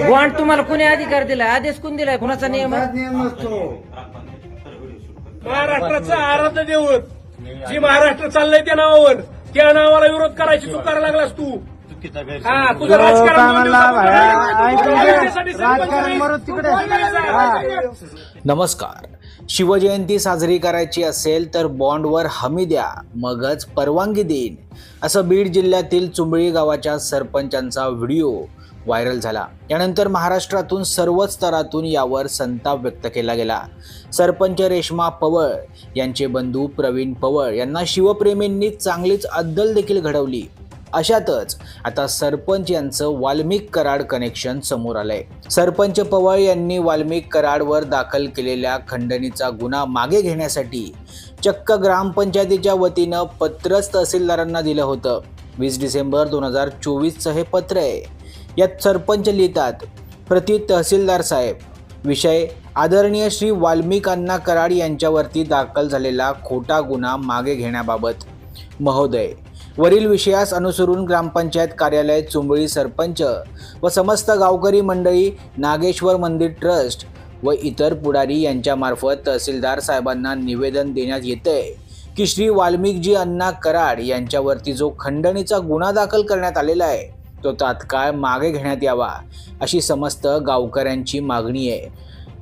Bond तुम्हाला कोणी अधिकार दिलाय आदेश कोण दिलाय कुणाचा नियम? नियम नसतो. महाराष्ट्राचं आराध्य दैवत जी महाराष्ट्र चाललंय त्या नावावर त्या नावाला विरोध करायची तू करायला लागलास तू हा तुझं राजकारण. हा. नमस्कार शिवजयंती साजरी करायची असेल तर बॉन्डवर हमी द्या मगच परवानगी देईन असं बीड जिल्ह्यातील चुंबळी गावाच्या सरपंचांचा व्हिडिओ व्हायरल झाला. यानंतर महाराष्ट्रातून सर्वच स्तरातून यावर संताप व्यक्त केला गेला. सरपंच रेश्मा पवळ यांचे बंधू प्रवीण पवळ यांना शिवप्रेमींनी चांगलीच अद्दल देखील घडवली. अशातच आता सरपंच यांचं वाल्मिक कराड कनेक्शन समोर आलंय. सरपंच पवार यांनी वाल्मिक कराडवर दाखल केलेल्या खंडणीचा गुन्हा मागे घेण्यासाठी चक्क ग्रामपंचायतीच्या वतीनं पत्रच तहसीलदारांना दिलं होतं. वीस डिसेंबर दोन हजार चोवीसचं हे पत्र आहे. यात सरपंच लिहितात प्रति तहसीलदार साहेब विषय आदरणीय श्री वाल्मिक अण्णा कराड यांच्यावरती दाखल झालेला खोटा गुन्हा मागे घेण्याबाबत. महोदय वरील विषयास अनुसरून ग्रामपंचायत कार्यालय चुंबळी सरपंच व समस्त गावकरी मंडळी नागेश्वर मंदिर ट्रस्ट व इतर पुढारी यांच्यामार्फत तहसीलदार साहेबांना निवेदन देण्यात येते की श्री वाल्मिकजी अण्णा कराड यांच्यावरती जो खंडणीचा गुन्हा दाखल करण्यात आलेला आहे तो तात्काळ मागे घेण्यात यावा अशी समस्त गावकऱ्यांची मागणी आहे.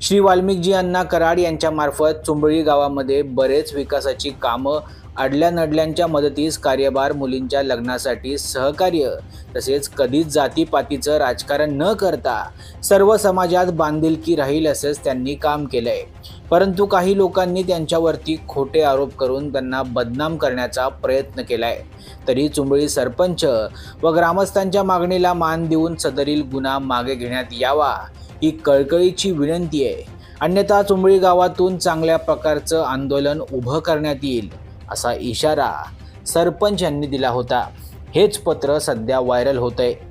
श्री वाल्मिकजी अण्णा कराड यांच्यामार्फत चुंबळी गावामध्ये बरेच विकासाची कामं अडल्या नडल्यांच्या मदतीस कार्यभार मुलींच्या लग्नासाठी सहकार्य तसेच कधीच जातीपातीचं राजकारण न करता सर्व समाजात बांधिलकी राहील असंच त्यांनी काम केलंय. परंतु काही लोकांनी त्यांच्यावरती खोटे आरोप करून त्यांना बदनाम करण्याचा प्रयत्न केलाय. तरी चुंबळी सरपंच व ग्रामस्थांच्या मागणीला मान देऊन सदरील गुन्हा मागे घेण्यात यावा ही कळकळीची विनंती आहे. अन्यथा चुंबळी गावातून चांगल्या प्रकारचं आंदोलन उभं करण्यात येईल. असा इशारा सरपंच यांनी दिला होता. हेच पत्र सध्या व्हायरल होत आहे